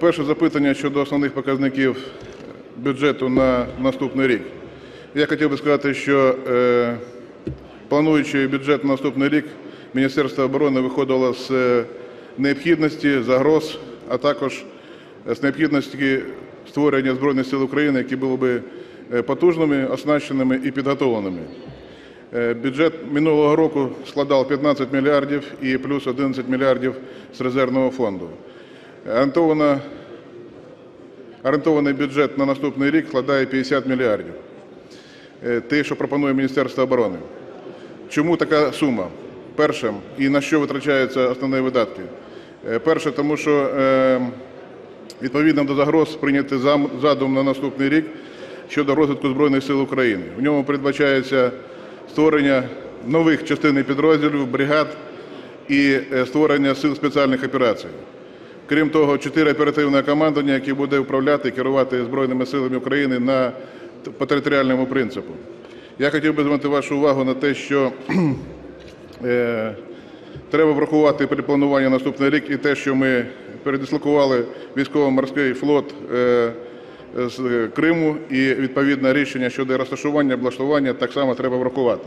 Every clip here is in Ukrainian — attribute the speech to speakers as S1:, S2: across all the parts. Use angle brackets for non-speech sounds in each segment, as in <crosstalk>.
S1: Е, Перше запитання щодо основних показників бюджету на наступний рік. Я хотів би сказати, що е, плануючи бюджет на наступний рік, Міністерство оборони виходило з е, необхідності, загроз, а також з необхідності створення Збройних сил України, які були би е, потужними, оснащеними і підготовленими. Е, Бюджет минулого року складав 15 мільярдів і плюс 11 мільярдів з резервного фонду. Орієнтований бюджет на наступний рік складає 50 мільярдів. Е, Те, що пропонує Міністерство оборони. Чому така сума? Перше, і на що витрачаються основні видатки? Е, Перше, тому що е, відповідно до загроз прийнятий зам- задум на наступний рік щодо розвитку Збройних сил України. В ньому передбачається створення нових частин підрозділів, бригад і створення сил спеціальних операцій. Крім того, чотири оперативне командування, яке буде управляти і керувати Збройними силами України на, по територіальному принципу. Я хотів би звернути вашу увагу на те, що <clears throat> е, треба врахувати при плануванні на наступний рік і те, що ми передислокували військово-морський флот е, з Криму, і відповідне рішення щодо розташування, облаштування так само треба врахувати.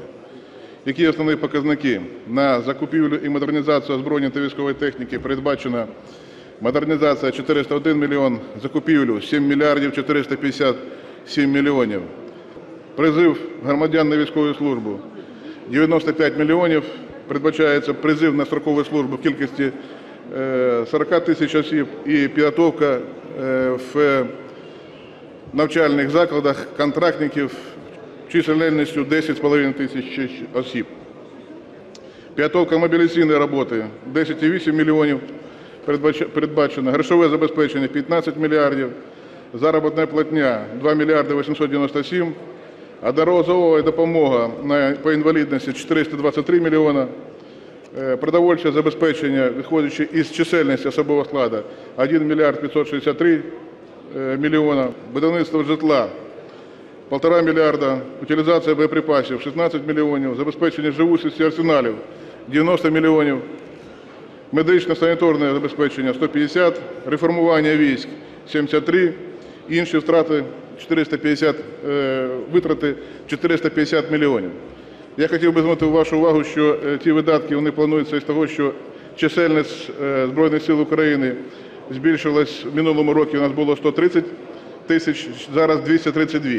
S1: Які основні показники? На закупівлю і модернізацію озброєння та військової техніки передбачена модернізація 401 мільйон, закупівлю 7 мільярдів 457 мільйонів. Призив громадян на військову службу 95 мільйонів. Передбачається призив на строкову службу в кількості е, 40 тисяч осіб і підготовка е, в навчальних закладах контрактників чисельністю 10,5 тисяч осіб. Підготовка мобілізаційної роботи 10,8 мільйонів передбачено. Грошове забезпечення 15 мільярдів. Заробітна платня 2 мільярди 897. Одноразова допомога по інвалідності 423 мільйона. Е, Продовольче забезпечення, виходячи із чисельності особового складу, 1 мільярд 563 е, мільйона. Будівництво житла Полтора мільярда, утилізація боєприпасів 16 мільйонів, забезпечення живучості арсеналів 90 мільйонів, медичне санітарне забезпечення 150, реформування військ 73, інші втрати 450, е, витрати 450 мільйонів. Я хотів би звернути вашу увагу, що е, ті видатки вони плануються із того, що чисельність е, Збройних сил України збільшилась в минулому році. У нас було 130 тисяч, зараз 232.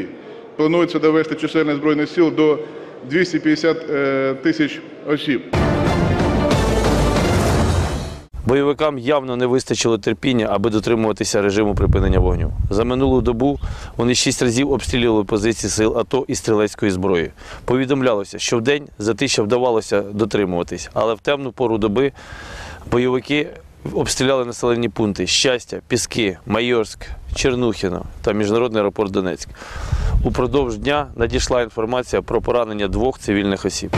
S1: Планується довести чисельність Збройних сил до 250 е, тисяч осіб.
S2: Бойовикам явно не вистачило терпіння, аби дотримуватися режиму припинення вогню. За минулу добу вони шість разів обстрілювали позиції сил АТО і стрілецької зброї. Повідомлялося, що вдень затища вдавалося дотримуватись, але в темну пору доби бойовики обстріляли населені пункти Щастя, Піски, Майорськ, Чернухіно та міжнародний аеропорт Донецьк. Упродовж дня надійшла інформація про поранення двох цивільних осіб.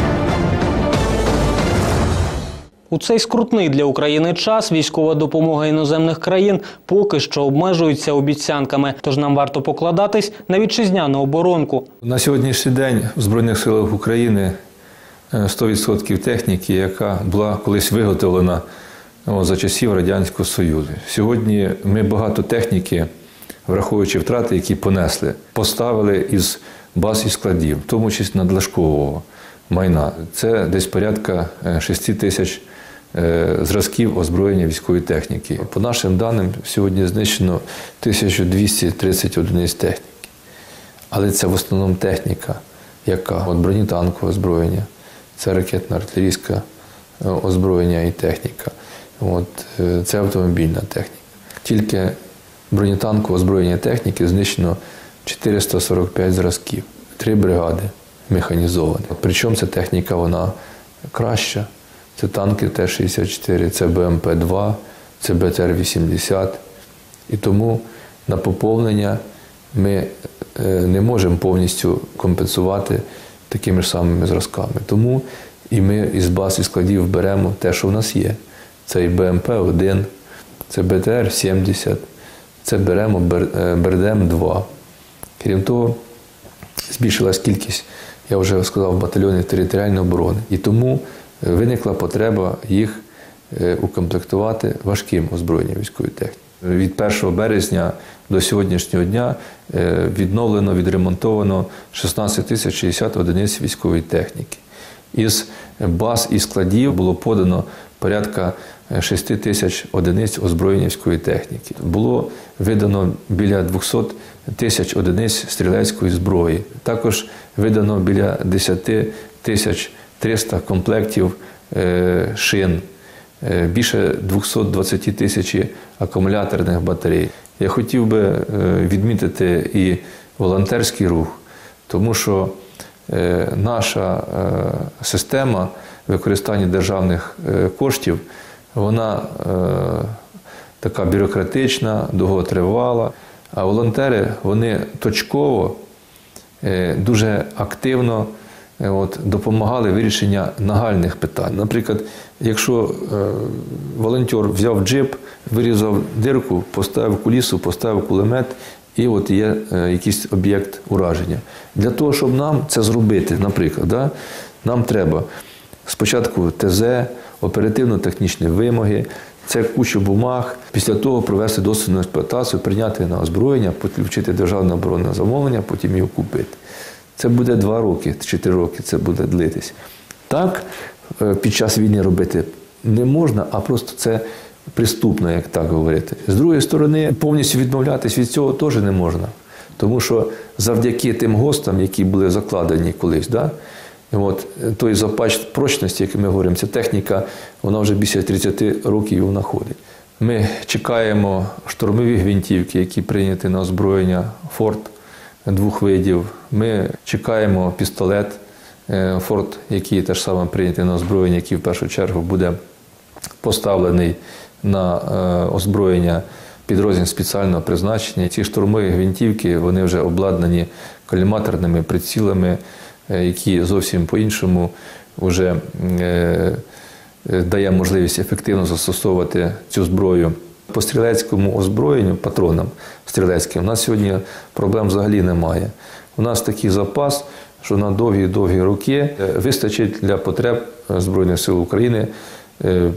S3: У цей скрутний для України час військова допомога іноземних країн поки що обмежується обіцянками. Тож нам варто покладатись на вітчизняну оборонку.
S4: На сьогоднішній день в Збройних силах України е, 100% техніки, яка була колись виготовлена за часів Радянського Союзу. Сьогодні ми багато техніки, враховуючи втрати, які понесли, поставили із баз і складів, в тому числі надлишкового майна. Це десь порядка е, 6 тисяч е, зразків озброєння військової техніки. По нашим даним, сьогодні знищено 1230 одиниць техніки. Але це в основному техніка, яка от бронетанкове озброєння, це ракетно-артилерійське е, озброєння і техніка. От, е, це автомобільна техніка. Тільки бронетанкове озброєння техніки знищено 445 зразків, три бригади механізовані. Причому ця техніка вона краща. Це танки Т-64, це БМП-2, це БТР-80. І тому на поповнення ми е, не можемо повністю компенсувати такими ж самими зразками. Тому і ми із баз і складів беремо те, що в нас є. Це і БМП-1, це БТР-70, це беремо Бер- е, Бердем-2. Крім того, збільшилась кількість, я вже сказав, батальйонів територіальної оборони. І тому е, виникла потреба їх е, укомплектувати важким озброєнням військової техніки. Від 1 березня до сьогоднішнього дня е, відновлено, відремонтовано 16 тисяч 60 одиниць військової техніки. Із баз і складів було подано порядка 6 тисяч одиниць озброєння військової техніки. Було видано біля 200 тисяч одиниць стрілецької зброї. Також видано біля 10 тисяч 300 комплектів е, шин, е, більше 220 тисяч акумуляторних батарей. Я хотів би е, відмітити і волонтерський рух, тому що наша система використання державних коштів, вона е, така бюрократична, довготривала. А волонтери вони точково, е, дуже активно е, от, допомагали вирішення нагальних питань. Наприклад, якщо е, волонтер взяв джип, вирізав дирку, поставив кулісу, поставив кулемет, і от є е, якийсь об'єкт ураження. Для того, щоб нам це зробити, наприклад, да, нам треба спочатку ТЗ, оперативно-технічні вимоги, це куча бумаг. Після того провести дослідну експлуатацію, прийняти на озброєння, підключити державне оборонне замовлення, потім його купити. Це буде два роки, чи три роки це буде длитись. Так е, під час війни робити не можна, а просто це приступно, як так говорити. З другої сторони, повністю відмовлятись від цього теж не можна. Тому що завдяки тим ГОСТам, які були закладені колись, да, От, той запас прочності, який ми говоримо, ця техніка, вона вже більше 30 років вона ходить. Ми чекаємо штурмові гвинтівки, які прийняті на озброєння Форт двох видів. Ми чекаємо пістолет е, Форт, який теж саме прийнятий на озброєння, який в першу чергу буде поставлений на е, озброєння підрозділ спеціального призначення. Ці штурмові гвинтівки вони вже обладнані коліматорними прицілами, е, які зовсім по-іншому вже е, е, дає можливість ефективно застосовувати цю зброю. По стрілецькому озброєнню, патронам стрілецьким, у нас сьогодні проблем взагалі немає. У нас такий запас, що на довгі-довгі роки е, вистачить для потреб е, Збройних сил України е,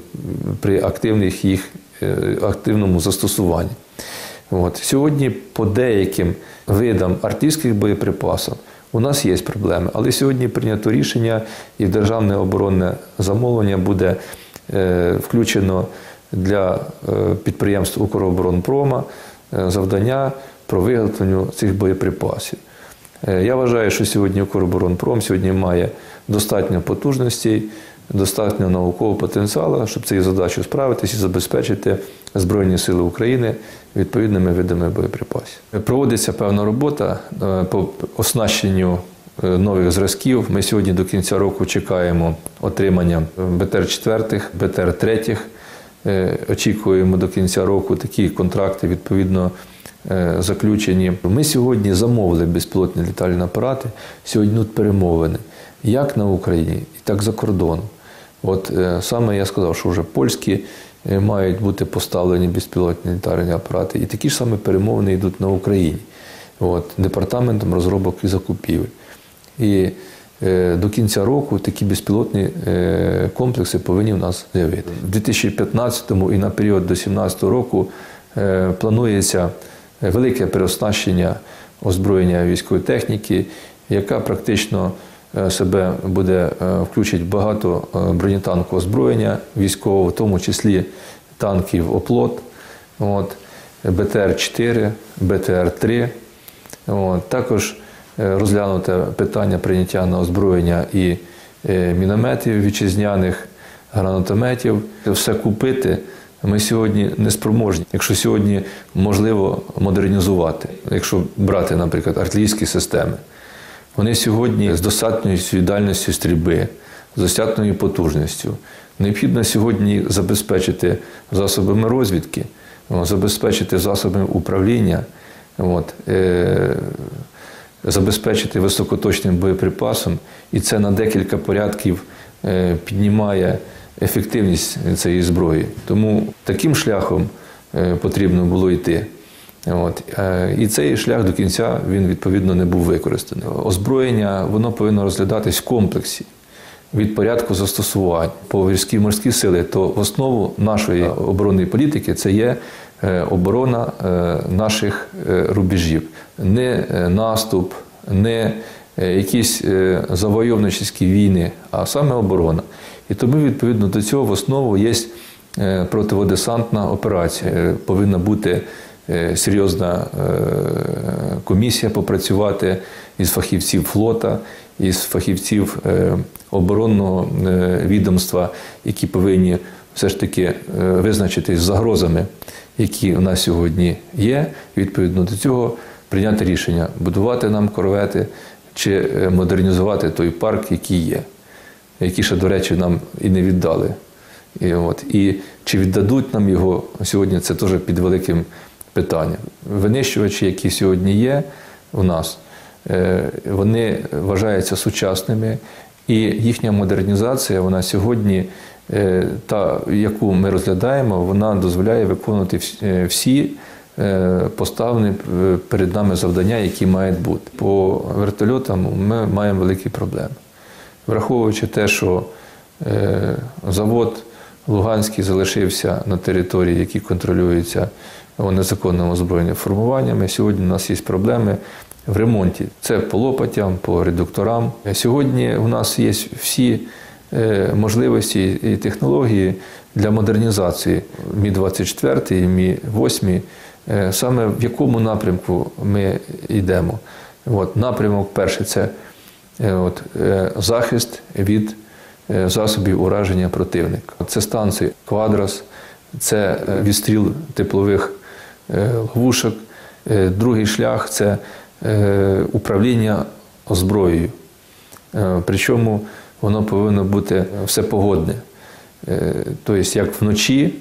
S4: при активних їх е, активному застосуванні. От. Сьогодні по деяким видам артилерійських боєприпасів у нас є проблеми, але сьогодні прийнято рішення і державне оборонне замовлення буде е, включено для е, підприємств Укроборонпрома е, завдання про виготовлення цих боєприпасів. Я вважаю, що сьогодні Укроборонпром сьогодні має достатньо потужностей, достатньо наукового потенціалу, щоб цією задачею справитися і забезпечити Збройні Сили України відповідними видами боєприпасів. Проводиться певна робота е, по оснащенню е, нових зразків. Ми сьогодні до кінця року чекаємо отримання БТР-4, БТР-3. Е, Очікуємо до кінця року такі контракти відповідно заключені. Ми сьогодні замовили безпілотні літальні апарати. Сьогодні йдуть перемовини як на Україні, так і за кордоном. От саме я сказав, що вже польські мають бути поставлені безпілотні літальні апарати, і такі ж саме перемовини йдуть на Україні. От, департаментом розробок і закупівель. І е, до кінця року такі безпілотні е, комплекси повинні в нас з'явити. У 2015 і на період до 2017 року е, планується велике переоснащення озброєння військової техніки, яка практично е, себе буде е, включить багато е, бронетанкового озброєння військового, в тому числі танків оплот, от, БТР-4, БТР-3. От, також е, розглянуте питання прийняття на озброєння і е, мінометів вітчизняних, гранатометів. Все купити ми сьогодні не спроможні. Якщо сьогодні можливо модернізувати, якщо брати, наприклад, артилерійські системи, вони сьогодні з достатньою віддальністю стрільби, з достатньою потужністю. Необхідно сьогодні забезпечити засобами розвідки, забезпечити засобами управління, от, е, забезпечити високоточним боєприпасом, і це на декілька порядків е, піднімає ефективність цієї зброї. Тому таким шляхом е, потрібно було йти. От. Е, І цей шлях до кінця він відповідно не був використаний. Озброєння воно повинно розглядатись в комплексі. від порядку застосувань по гірські морські сили, то в основу нашої оборонної політики це є е, оборона е, наших рубежів, не наступ, не якісь завойовничі війни, а саме оборона. І тому відповідно до цього в основу є противодесантна операція. Повинна бути серйозна е, комісія попрацювати із фахівців флота, із фахівців е, оборонного е, відомства, які повинні все ж таки е, визначитись загрозами, які у нас сьогодні є. Відповідно до цього прийняти рішення будувати нам корвети чи е, модернізувати той парк, який є, який ще, до речі, нам і не віддали. І, от, і чи віддадуть нам його сьогодні, це теж під великим питанням. Винищувачі, які сьогодні є у нас, е, вони вважаються сучасними, і їхня модернізація, вона сьогодні, е, та, яку ми розглядаємо, вона дозволяє виконувати е, всі поставлені перед нами завдання, які мають бути. По вертольотам ми маємо великі проблеми. Враховуючи те, що завод Луганський залишився на території, які контролюються незаконними озброєними формуваннями. Сьогодні у нас є проблеми в ремонті. Це по лопатям, по редукторам. Сьогодні у нас є всі е, можливості і технології для модернізації Мі-24 і Мі-8. Е, Саме в якому напрямку ми йдемо. От, напрямок перший це Е, От, захист від засобів ураження противника. Це станції Квадрас, це е, відстріл теплових е, ловушок. Е, Другий шлях це е, управління озброєю. Е, Причому воно повинно бути всепогодне. Е, Тобто, як вночі,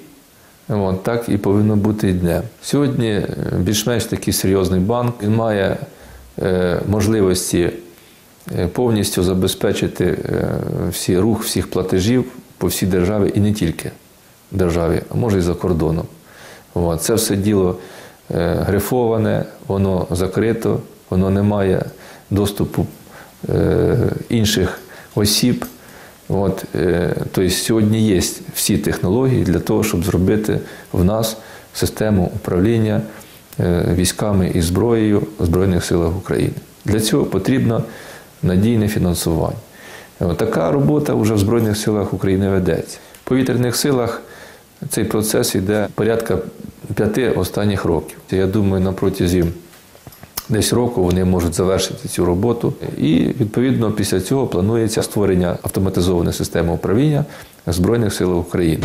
S4: так і повинно бути і днем. Сьогодні е, більш-менш такий серйозний банк. Він має е, можливості е, повністю забезпечити е, всі рух всіх платежів по всій державі і не тільки державі, а може і за кордоном. От. Це все діло е, грифоване, воно закрито, воно не має доступу е, інших осіб. От, е, тобто сьогодні є всі технології для того, щоб зробити в нас систему управління е, військами і зброєю Збройних силах України. Для цього потрібно надійне фінансування. Така робота вже в Збройних силах України ведеться. В повітряних силах цей процес йде порядка п'яти останніх років. Я думаю, на протязі десь року вони можуть завершити цю роботу. І відповідно після цього планується створення автоматизованої системи управління Збройних сил України.